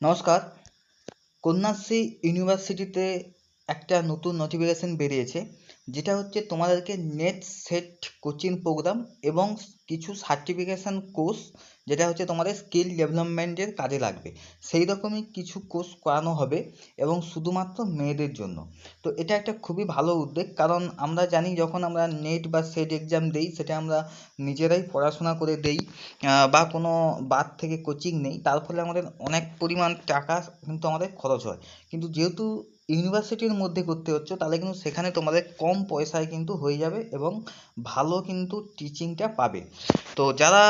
নমস্কার। কন্যাশ্রী ইউনিভার্সিটিতে একটা নতুন নোটিফিকেশন বেরিয়েছে। যেটা হচ্ছে তোমাদেরকে নেট সেট কোচিং প্রোগ্রাম এবং কিছু সার্টিফিকেশান কোর্স যেটা হচ্ছে তোমাদের স্কিল ডেভেলপমেন্টের কাজে লাগবে। সেই রকমই কিছু কোর্স করানো হবে এবং শুধুমাত্র মেয়েদের জন্য। তো এটা একটা খুবই ভালো উদ্যোগ, কারণ আমরা জানি যখন আমরা নেট বা সেট এক্সাম দিই, সেটা আমরা নিজেরাই পড়াশোনা করে দিই বা কোনো বাদ থেকে কোচিং নেই। তার ফলে আমাদের অনেক পরিমাণ টাকা কিন্তু আমাদের খরচ হয়। কিন্তু যেহেতু ইউনিভার্সিটির মধ্যে করতে হচ্ছে, তাহলে কিন্তু সেখানে তোমাদের কম পয়সায় কিন্তু হয়ে যাবে এবং ভালো কিন্তু টিচিংটা পাবে। তো যারা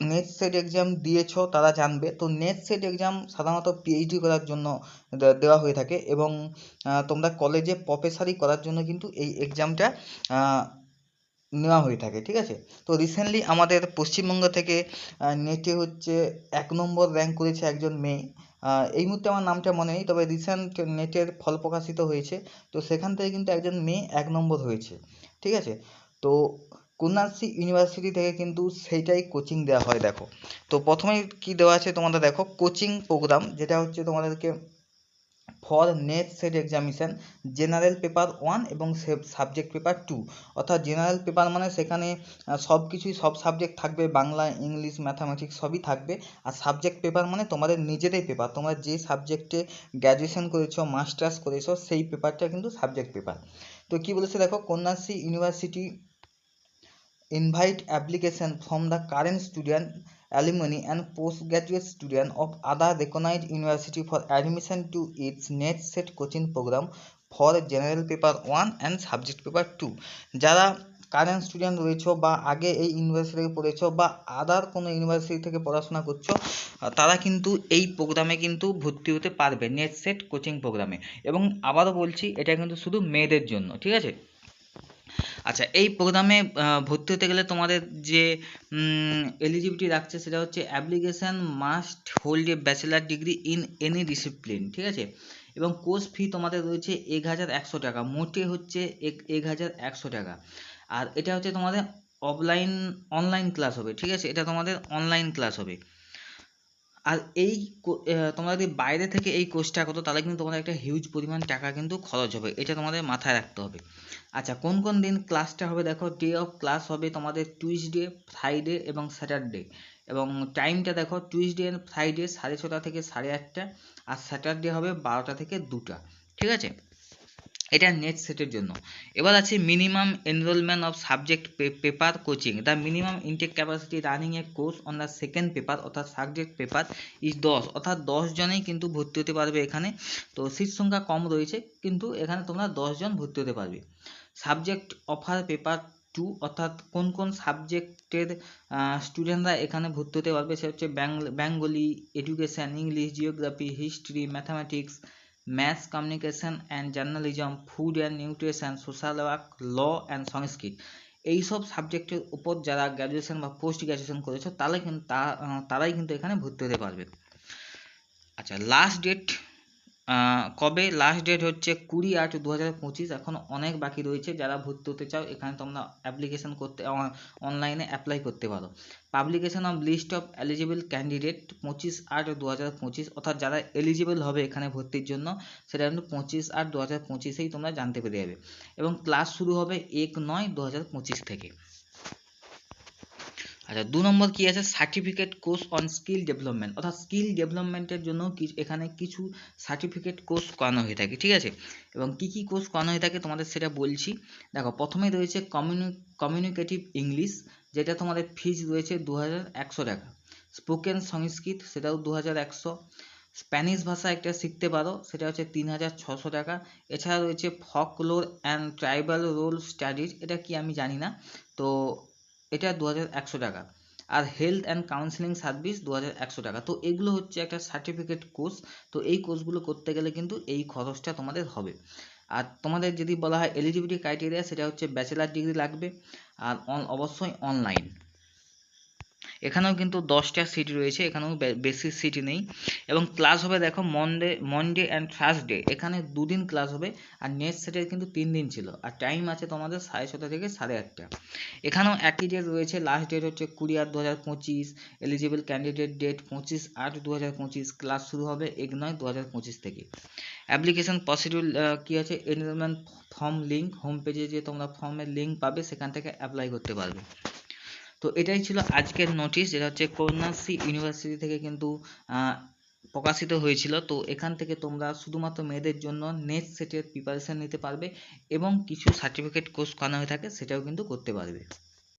নেট সেট এক্সাম দিয়েছ, তারা জানবে। তো নেট সেট এক্সাম সাধারণত পিএইচডি করার জন্য দেওয়া হয়ে থাকে এবং তোমরা কলেজে প্রফেসারি করার জন্য কিন্তু এই এক্সামটা নেওয়া হয়ে থাকে, ঠিক আছে? তো রিসেন্টলি আমাদের পশ্চিমবঙ্গ থেকে নেটে হচ্ছে এক নম্বর র্যাঙ্ক করেছে একজন মেয়ে। এই মুহূর্তে আমার নামটা মনে নেই, তবে রিসেন্ট নেটের ফল প্রকাশিত হয়েছে। তো সেখান থেকে কিন্তু একজন মেয়ে এক নম্বর হয়েছে, ঠিক আছে? তো কন্যাশ্রী ইউনিভার্সিটি থেকে কিন্তু সেইটাই কোচিং দেওয়া হয়, দেখো। তো প্রথমেই কী দেওয়া আছে তোমাদের দেখো কোচিং প্রোগ্রাম যেটা হচ্ছে তোমাদেরকে for NET SET examination general paper one এবং সাবজেক্ট পেপার টু অর্থাৎ জেনারেল পেপার মানে সেখানে সব কিছুই সব সাবজেক্ট থাকবে, বাংলা, ইংলিশ ম্যাথামেটিক্স সবই থাকবে। আর সাবজেক্ট পেপার মানে তোমাদের নিজেদের পেপার তোমরা যে সাবজেক্টে গ্র্যাজুয়েশন করেছ মাস্টার্স করেছ, সেই পেপারটা কিন্তু সাবজেক্ট পেপার তো কী বলেছে দেখো, Kanyashree university invite application from the current student alumni and postgraduate students of other recognized university for admission to its net set coaching program for general paper 1 and subject paper 2 যারা current student রয়েছো বা আগে এই university থেকে পড়েছো বা আদার কোনো university থেকে পড়াশোনা করছ তারা কিন্তু এই প্রোগ্রামে কিন্তু ভর্তি হতে পারবে নেট সেট কোচিং প্রোগ্রামে এবং আবারও বলছি এটা কিন্তু শুধু মেয়েদের জন্য ঠিক আছে আচ্ছা এই প্রোগ্রামে ভর্তি হতে গেলে তোমাদের যে এলিজিবিলিটি রাখছে সেটা হচ্ছে application must hold a bachelor degree in any discipline ঠিক আছে? এবং কোর্স ফি তোমাদের রয়েছে এক হাজার একশো টাকা, মোটে হচ্ছে এক এক হাজার একশো টাকা। আর এটা হচ্ছে তোমাদের অফলাইন অনলাইন ক্লাস হবে, ঠিক আছে? এটা তোমাদের অনলাইন ক্লাস হবে। আর এই তোমরা যদি বাইরে থেকে এই কোর্সটা করো, তাহলে কিন্তু তোমাদের একটা হিউজ পরিমাণ টাকা কিন্তু খরচ হবে। এটা তোমাদের মাথায় রাখতে হবে। আচ্ছা কোন কোন দিন ক্লাসটা হবে দেখো ডে অফ ক্লাস হবে তোমাদের টুইসডে ফ্রাইডে এবং স্যাটারডে এবং টাইমটা দেখো টুইসডে অ্যান্ড ফ্রাইডে সাড়ে ছটা থেকে সাড়ে আটটা, আর স্যাটারডে হবে বারোটা থেকে দুটা। ঠিক আছে? এটা নেট সেটের জন্য। এবার আছে minimum enrolment of subject paper coaching the minimum intake capacity running a course on the second paper অর্থাৎ সাবজেক্ট পেপার ইজ দশ। অর্থাৎ জনেই কিন্তু ভর্তি হতে পারবে এখানে। তো সিট সংখ্যা কম রয়েছে, কিন্তু এখানে তোমরা দশজন ভর্তি হতে পারবে। সাবজেক্ট অফার পেপার টু অর্থাৎ কোন কোন সাবজেক্টের স্টুডেন্টরা এখানে ভর্তি হতে পারবে, সে হচ্ছে Bengali education English geography history mathematics maths communication and journalism food and nutrition social work law and Sanskrit এইসব সাবজেক্টের উপর যারা গ্র্যাজুয়েশন বা পোস্ট গ্র্যাজুয়েশন করেছ তাহলে কিন্তু তারাই কিন্তু এখানে ভর্তি হতে পারবে। আচ্ছা লাস্ট ডেট কবে লাস্ট ডেট হচ্ছে কুড়ি আট দু হাজার পঁচিশ? এখনও অনেক বাকি রয়েছে, যারা ভর্তি হতে চাও, এখানে তোমরা অ্যাপ্লিকেশন করতে অনলাইনে অ্যাপ্লাই করতে পারো। Publication of list of eligible candidate পঁচিশ আট দু হাজার পঁচিশ, অর্থাৎ যারা এলিজিবল হবে এখানে ভর্তির জন্য, সেটা কিন্তু পঁচিশ আট দু হাজার পঁচিশেই তোমরা জানতে পেরে যাবে। এবং ক্লাস শুরু হবে এক নয় দু হাজার পঁচিশ থেকে। আচ্ছা দু নম্বর কি আছে? Certificate course on skill development অর্থাৎ স্কিল ডেভেলপমেন্টের জন্য এখানে কিছু সার্টিফিকেট কোর্স করানো হয়ে থাকে, ঠিক আছে? এবং কি কি কোর্স করানো হয়ে থাকে তোমাদের সেটা বলছি। দেখো, প্রথমেই রয়েছে কমিউনি কমিউনিকেটিভ ইংলিশ যেটা তোমাদের ফিজ রয়েছে দু হাজার একশো টাকা। স্পোকেন সংস্কৃত, সেটাও দু হাজার একশো। স্প্যানিশ ভাষা একটা শিখতে পারো, সেটা হচ্ছে তিন হাজার ছশো টাকা। এছাড়া রয়েছে folklore and tribal role studies এটা কি আমি জানি না। তো এটা দু হাজার একশো টাকা। আর হেলথ অ্যান্ড কাউন্সিলিং সার্ভিস দু হাজার একশো টাকা। তো এগুলো হচ্ছে একটা সার্টিফিকেট কোর্স তো এই কোর্সগুলো করতে গেলে কিন্তু এই খরচটা তোমাদের হবে। আর তোমাদের যদি বলা হয় এলিজিবিলিটি ক্রাইটেরিয়া সেটা হচ্ছে ব্যাচেলার ডিগ্রি লাগবে। আর অবশ্যই অনলাইন এখানেও কিন্তু দশটা সিট রয়েছে, এখানেও বেশি সিট নেই। এবং ক্লাস হবে দেখো মনডে মনডে অ্যান্ড থার্সডে এখানে দুদিন ক্লাস হবে, আর নেক্সট সেটের কিন্তু তিন দিন ছিল। আর টাইম আছে তোমাদের সাড়ে ছটা থেকে সাড়ে আটটা। এখানেও একই ডেট রয়েছে। লাস্ট ডেট হচ্ছে কুড়ি আট দু হাজার পঁচিশ। এলিজিবল ক্যান্ডিডেট ডেট পঁচিশ আট দু হাজার পঁচিশ। ক্লাস শুরু হবে এক নয় দু হাজার পঁচিশ থেকে। অ্যাপ্লিকেশন প্রসিডিউর কী আছে? এনরোলমেন্ট ফর্ম লিঙ্ক হোম পেজে যে তোমরা ফর্মের লিঙ্ক পাবে, সেখান থেকে অ্যাপ্লাই করতে পারবে। তো এটাই ছিল আজকের নোটিশ যেটা হচ্ছে কন্যাশ্রী ইউনিভার্সিটি থেকে কিন্তু প্রকাশিত হয়েছিল। তো এখান থেকে তোমরা শুধুমাত্র মেয়েদের জন্য নেক্সট সেটের প্রিপারেশন নিতে পারবে এবং কিছু সার্টিফিকেট কোর্স করানো হয়ে থাকে, সেটাও কিন্তু করতে পারবে।